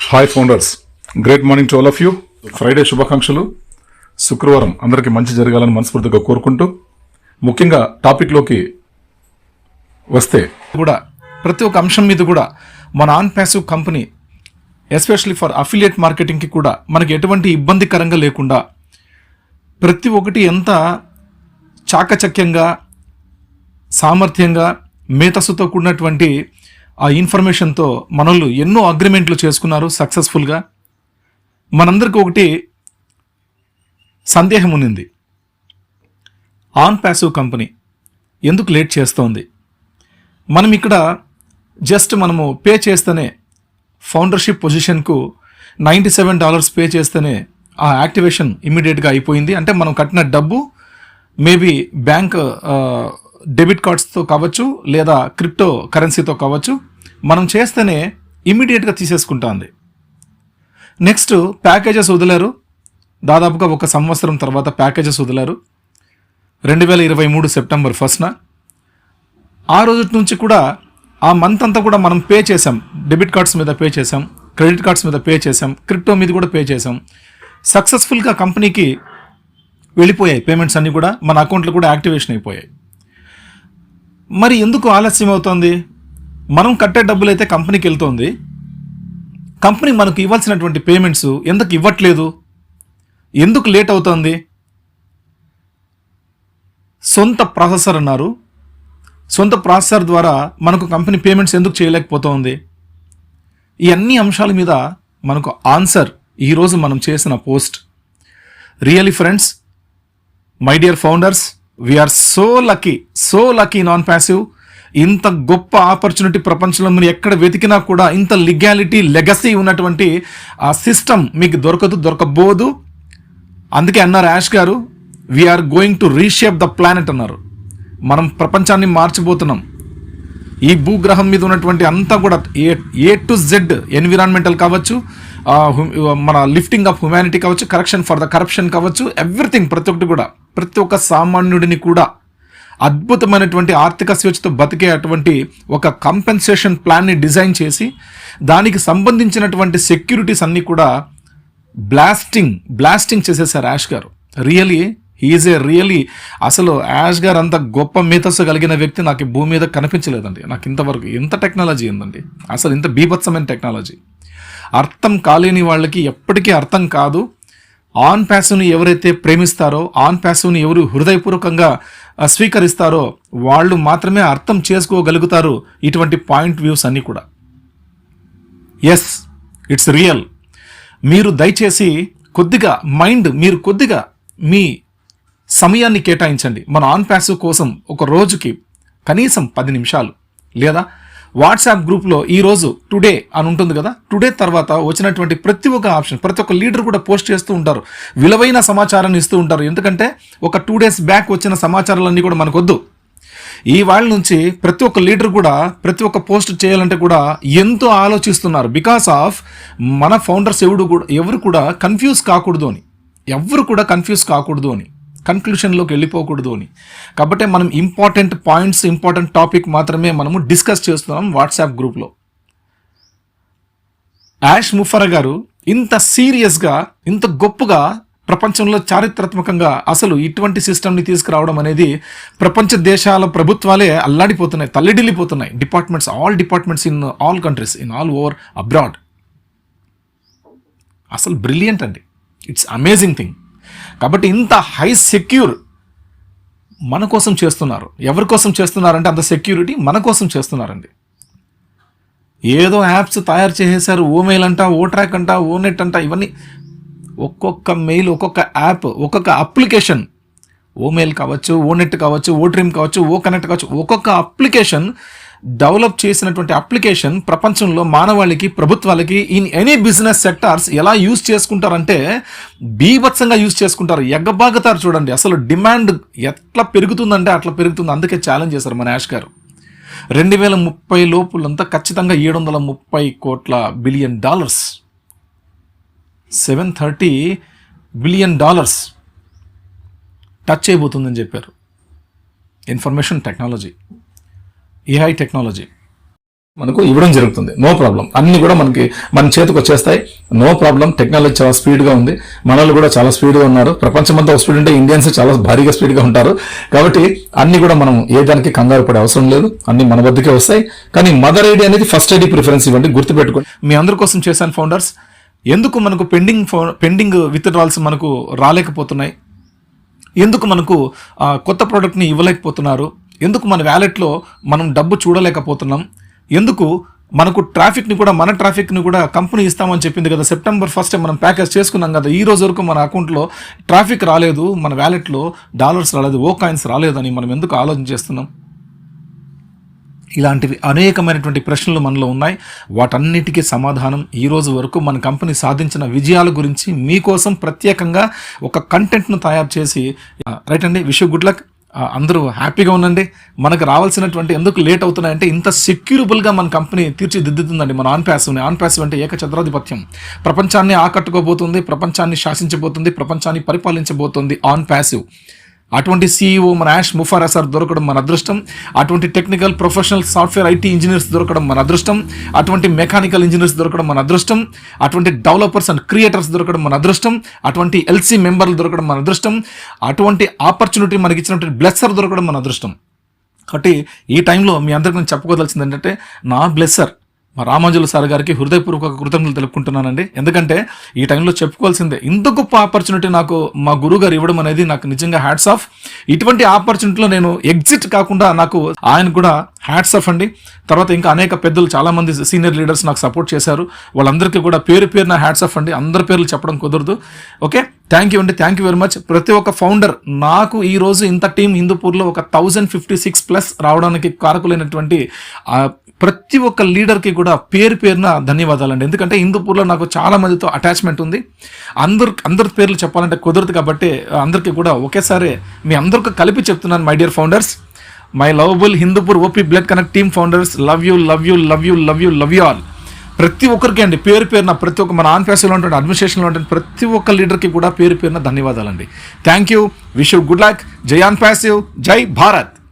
Hi founders great morning to all of you Friday శుభాకాంక్షలు. శుక్రవారం అందరికీ మంచి జరగాలని మనస్ఫూర్తిగా కోరుకుంటూ ముఖ్యంగా టాపిక్లోకి వస్తే కూడా ప్రతి ఒక్క అంశం మీద కూడా మన on passive company especially for affiliate మార్కెటింగ్కి కూడా మనకి ఎటువంటి ఇబ్బందికరంగా లేకుండా ప్రతి ఒక్కటి ఎంత చాకచక్యంగా సామర్థ్యంగా మేతస్సుతో కూడినటువంటి ఆ ఇన్ఫర్మేషన్తో మనోళ్ళు ఎన్నో అగ్రిమెంట్లు చేసుకున్నారు సక్సెస్ఫుల్గా. మనందరికీ ఒకటి సందేహం ఉన్నింది. ఆన్ ప్యాసివ్ కంపెనీ ఎందుకు లేట్ చేస్తోంది? మనం ఇక్కడ జస్ట్ మనము పే చేస్తేనే ఫౌండర్షిప్ పొజిషన్కు నైంటీ సెవెన్ డాలర్స్ పే చేస్తేనే ఆ యాక్టివేషన్ ఇమ్మీడియట్గా అయిపోయింది. అంటే మనం కట్టిన డబ్బు మేబీ బ్యాంక్ డెబిట్ కార్డ్స్తో కావచ్చు లేదా క్రిప్టో కరెన్సీతో కావచ్చు మనం చేస్తేనే ఇమీడియట్గా తీసేసుకుంటుంది. నెక్స్ట్ ప్యాకేజెస్ వదిలారు. దాదాపుగా ఒక సంవత్సరం తర్వాత ప్యాకేజెస్ వదిలారు. రెండు వేల ఇరవై మూడు సెప్టెంబర్ ఫస్ట్న. ఆ రోజు నుంచి కూడా ఆ మంత్ అంతా కూడా మనం పే చేసాం డెబిట్ కార్డ్స్ మీద పే చేసాం క్రెడిట్ కార్డ్స్ మీద పే చేసాం క్రిప్టో మీద కూడా పే చేసాం సక్సెస్ఫుల్గా కంపెనీకి వెళ్ళిపోయాయి పేమెంట్స్ అన్నీ కూడా మన అకౌంట్లో కూడా యాక్టివేషన్ అయిపోయాయి. మరి ఎందుకు ఆలస్యం అవుతోంది? మనం కట్టే డబ్బులు అయితే కంపెనీకి వెళ్తోంది. కంపెనీ మనకు ఇవ్వాల్సినటువంటి పేమెంట్స్ ఎందుకు ఇవ్వట్లేదు? ఎందుకు లేట్ అవుతోంది? సొంత ప్రాసెసర్ అన్నారు. సొంత ప్రాసెసర్ ద్వారా మనకు కంపెనీ పేమెంట్స్ ఎందుకు చేయలేకపోతోంది? ఈ అన్ని అంశాల మీద మనకు ఆన్సర్ ఈరోజు మనం చేసిన post. Really friends my dear founders we are so lucky so lucky non passive ఇంత గొప్ప ఆపర్చునిటీ ప్రపంచంలో మీరు ఎక్కడ వెతికినా కూడా ఇంత లిగాలిటీ లెగసీ ఉన్నటువంటి ఆ సిస్టమ్ మీకు దొరకదు దొరకబోదు. అందుకే అన్నారు Ash garu we are going to reshape the planet అన్నారు. మనం ప్రపంచాన్ని మార్చిపోతున్నాం ఈ భూగ్రహం మీద ఉన్నటువంటి అంతా కూడా A A to Z environmental కావచ్చు మన లిఫ్టింగ్ ఆఫ్ హ్యుమానిటీ కావచ్చు కరెక్షన్ ఫర్ ద కరప్షన్ కావచ్చు ఎవ్రీథింగ్ ప్రతి ఒక్కటి కూడా ప్రతి ఒక్క సామాన్యుడిని కూడా అద్భుతమైనటువంటి ఆర్థిక స్వేచ్ఛతో బతికే అటువంటి ఒక కంపెన్సేషన్ ప్లాన్ని డిజైన్ చేసి దానికి సంబంధించినటువంటి సెక్యూరిటీస్ అన్నీ కూడా బ్లాస్టింగ్ బ్లాస్టింగ్ చేసేసారు Ash garu. Really he is a really అసలు యాష్ గారు అంత గొప్ప మేధస్సు కలిగిన వ్యక్తి నాకు భూమి మీద కనిపించలేదండి. నాకు ఇంతవరకు ఎంత టెక్నాలజీ ఉందండి. అసలు ఇంత బీభత్సమైన టెక్నాలజీ అర్థం కాలేని వాళ్ళకి ఎప్పటికీ అర్థం కాదు. ఆన్ ప్యాసివ్ని ఎవరైతే ప్రేమిస్తారో ఆన్ ప్యాసివ్ని ఎవరు హృదయపూర్వకంగా స్వీకరిస్తారో వాళ్ళు మాత్రమే అర్థం చేసుకోగలుగుతారు ఇటువంటి పాయింట్ వ్యూస్ అన్నీ కూడా. ఎస్ ఇట్స్ రియల్ మీరు దయచేసి కొద్దిగా మైండ్ మీరు కొద్దిగా మీ సమయాన్ని కేటాయించండి. మన ఆన్ ప్యాసివ్ కోసం ఒక రోజుకి కనీసం పది నిమిషాలు. లేదా వాట్సాప్ గ్రూప్లో ఈరోజు టుడే అని ఉంటుంది కదా? టుడే తర్వాత వచ్చినటువంటి ప్రతి ఒక్క ఆప్షన్ ప్రతి ఒక్క లీడర్ కూడా పోస్ట్ చేస్తూ ఉంటారు. విలువైన సమాచారాన్ని ఇస్తూ ఉంటారు. ఎందుకంటే ఒక టూ డేస్ బ్యాక్ వచ్చిన సమాచారాలన్నీ కూడా మనకొద్దు. ఈ వాళ్ళ నుంచి ప్రతి ఒక్క లీడర్ కూడా ప్రతి ఒక్క పోస్ట్ చేయాలంటే కూడా ఎంతో ఆలోచిస్తున్నారు. బికాస్ ఆఫ్ మన ఫౌండర్స్ ఎవడు కూడా ఎవరు కూడా కన్ఫ్యూజ్ కాకూడదు అని. ఎవరు కూడా కన్ఫ్యూజ్ కాకూడదు అని. కన్క్లూషన్లోకి వెళ్ళిపోకూడదు అని. కాబట్టి మనం ఇంపార్టెంట్ పాయింట్స్ ఇంపార్టెంట్ టాపిక్ మాత్రమే మనము డిస్కస్ చేస్తున్నాం వాట్సాప్ గ్రూప్లో యాష్ ముఫర్ గారు ఇంత సీరియస్గా ఇంత గొప్పగా ప్రపంచంలో చారిత్రాత్మకంగా అసలు ఇటువంటి సిస్టమ్ని తీసుకురావడం అనేది ప్రపంచ దేశాల ప్రభుత్వాలే అల్లాడిపోతున్నాయి తల్లిడిల్లిపోతున్నాయి. Departments all departments in all countries in all over abroad అసలు బ్రిలియంట్ అండి. ఇట్స్ అమేజింగ్ థింగ్ కాబట్టి ఇంత హై సెక్యూర్ మన కోసం చేస్తున్నారు. ఎవరి కోసం చేస్తున్నారంటే అంత సెక్యూరిటీ మన కోసం చేస్తున్నారండి. ఏదో యాప్స్ తయారు చేసేసారు ఓ మెయిల్ అంట ఓ ట్రాక్ అంట ఓ నెట్ అంట ఇవన్నీ ఒక్కొక్క మెయిల్ ఒక్కొక్క యాప్ ఒక్కొక్క అప్లికేషన్ ఓ మెయిల్ కావచ్చు ఓ నెట్ కావచ్చు ఓ ట్రిమ్ కావచ్చు ఓ కనెక్ట్ కావచ్చు ఒక్కొక్క అప్లికేషన్ డెవలప్ చేసినటువంటి అప్లికేషన్ ప్రపంచంలో మానవాళికి ప్రభుత్వాలకి ఇన్ ఎనీ బిజినెస్ సెక్టార్స్ ఎలా యూజ్ చేసుకుంటారంటే బీభత్సంగా యూజ్ చేసుకుంటారు. ఎగ్గబాగుతారు చూడండి. అసలు డిమాండ్ ఎట్లా పెరుగుతుందంటే అట్లా పెరుగుతుంది. అందుకే ఛాలెంజ్ చేశారు మన యాష్ గారు. రెండు వేల ముప్పై లోపులంతా ఖచ్చితంగా ఏడు వందల ముప్పై కోట్ల billion dollars. Seven thirty billion dollars touch అయిపోతుందని చెప్పారు. Information technology. ఏఐ టెక్నాలజీ మనకు ఇవ్వడం జరుగుతుంది. నో ప్రాబ్లం అన్ని కూడా మనకి మన చేతికి వచ్చేస్తాయి. నో ప్రాబ్లం టెక్నాలజీ చాలా స్పీడ్గా ఉంది. మనల్ని కూడా చాలా స్పీడ్గా ఉన్నారు. ప్రపంచమంతా ఒక స్పీడ్ ఉంటే ఇండియన్స్ చాలా భారీగా స్పీడ్గా ఉంటారు. కాబట్టి అన్ని కూడా మనం ఏ దానికి కంగారు పడే అవసరం లేదు. అన్ని మన వద్దకే వస్తాయి. కానీ మదర్ ఐడి అనేది ఫస్ట్ ఐడి ప్రిఫరెన్స్ ఇవ్వండి. గుర్తుపెట్టుకోండి. మీ అందరి కోసం చేశాను ఫౌండర్స్ ఎందుకు మనకు పెండింగ్ ఫో పెండింగ్ విత్డ్రాల్స్ మనకు రాలేకపోతున్నాయి? ఎందుకు మనకు కొత్త ప్రోడక్ట్ని ఇవ్వలేకపోతున్నారు? ఎందుకు మన వ్యాలెట్లో మనం డబ్బు చూడలేకపోతున్నాం? ఎందుకు మనకు ట్రాఫిక్ని కూడా మన ట్రాఫిక్ని కూడా కంపెనీ ఇస్తామని చెప్పింది కదా సెప్టెంబర్ ఫస్ట్ మనం ప్యాకేజ్ చేసుకున్నాం కదా ఈ రోజు వరకు మన అకౌంట్లో ట్రాఫిక్ రాలేదు మన వ్యాలెట్లో డాలర్స్ రాలేదు ఓ కాయిన్స్ రాలేదని మనం ఎందుకు ఆలోచన చేస్తున్నాం? ఇలాంటివి అనేకమైనటువంటి ప్రశ్నలు మనలో ఉన్నాయి. వాటన్నిటికీ సమాధానం ఈ రోజు వరకు మన కంపెనీ సాధించిన విజయాల గురించి మీకోసం ప్రత్యేకంగా ఒక కంటెంట్ను తయారు చేసి రైట్ అండి విష్ గుడ్ లక్. అందరూ హ్యాపీగా ఉండండి. మనకు రావాల్సినటువంటి ఎందుకు లేట్ అవుతున్నాయంటే ఇంత సెక్యూరబుల్గా మన కంపెనీ తీర్చిదిద్దుతుందండి మన ఆన్ ప్యాసివ్ని ఆన్ ప్యాసివ్ అంటే ఏకఛత్రాధిపత్యం. ప్రపంచాన్ని ఆకట్టుకోబోతుంది ప్రపంచాన్ని శాసించబోతుంది ప్రపంచాన్ని పరిపాలించబోతుంది ఆన్ ప్యాసివ్ అటువంటి సీఈఓ మన యాష్ ముఫారా సార్ దొరకడం మన అదృష్టం. అటువంటి technical professional software IT engineers దొరకడం మన అదృష్టం. అటువంటి మెకానికల్ ఇంజనీర్స్ దొరకడం మన అదృష్టం. అటువంటి డెవలపర్స్ అండ్ క్రియేటర్స్ దొరకడం మన అదృష్టం. అటువంటి ఎల్సీ మెంబర్లు దొరకడం మన అదృష్టం. అటువంటి ఆపర్చునిటీ మనకి ఇచ్చినటువంటి బ్లెస్సర్ దొరకడం మన అదృష్టం. కాబట్టి ఈ టైంలో మీ అందరికీ నేను చెప్పుకోదలసింది ఏంటంటే నా బ్లెస్సర్ మా రామాంజుల సార్ గారికి హృదయపూర్వక కృతజ్ఞతలు తెలుపుకుంటున్నానండి. ఎందుకంటే ఈ టైంలో చెప్పుకోవాల్సిందే ఇంత గొప్ప ఆపర్చునిటీ నాకు మా గురువు గారు ఇవ్వడం అనేది నాకు నిజంగా హ్యాట్స్ ఆఫ్. ఇటువంటి ఆపర్చునిటీలో నేను ఎగ్జిట్ కాకుండా నాకు ఆయన కూడా హ్యాట్స్ ఆఫ్ అండి. తర్వాత ఇంకా అనేక పెద్దలు చాలామంది సీనియర్ లీడర్స్ నాకు సపోర్ట్ చేశారు. వాళ్ళందరికీ కూడా పేరు పేరు నా హ్యాట్స్ ఆఫ్ అండి. అందరి పేర్లు చెప్పడం కుదరదు. ఓకే? థ్యాంక్ యూ అండి. థ్యాంక్ యూ వెరీ మచ్ ప్రతి ఒక్క ఫౌండర్ నాకు ఈ రోజు ఇంత టీం హిందూపూర్లో ఒక థౌజండ్ ఫిఫ్టీ సిక్స్ ప్లస్ రావడానికి కారకులైనటువంటి ప్రతి ఒక్క లీడర్కి కూడా పేరు పేరున ధన్యవాదాలండి. ఎందుకంటే హిందూపూర్లో నాకు చాలా మందితో అటాచ్మెంట్ ఉంది. అందరు అందరి పేర్లు చెప్పాలంటే కుదరదు కాబట్టి అందరికీ కూడా ఒకేసారి మీ అందరికీ కలిపి చెప్తున్నాను my dear founders. My lovable Hindupur OP blood connect team founders love you love you love you love you love you all. ప్రతి ఒక్కరికి అండి పేరు పేరున ప్రతి ఒక్క మన ఆన్ ప్యాసివ్లో ఉంటుంది అడ్మినిస్ట్రేషన్లో ఉంటుంది ప్రతి ఒక్క లీడర్కి కూడా పేరు పేరున ధన్యవాదాలండి. Thank you. Wish you good luck. జై ఆన్ ప్యాసివ్ జై భారత్.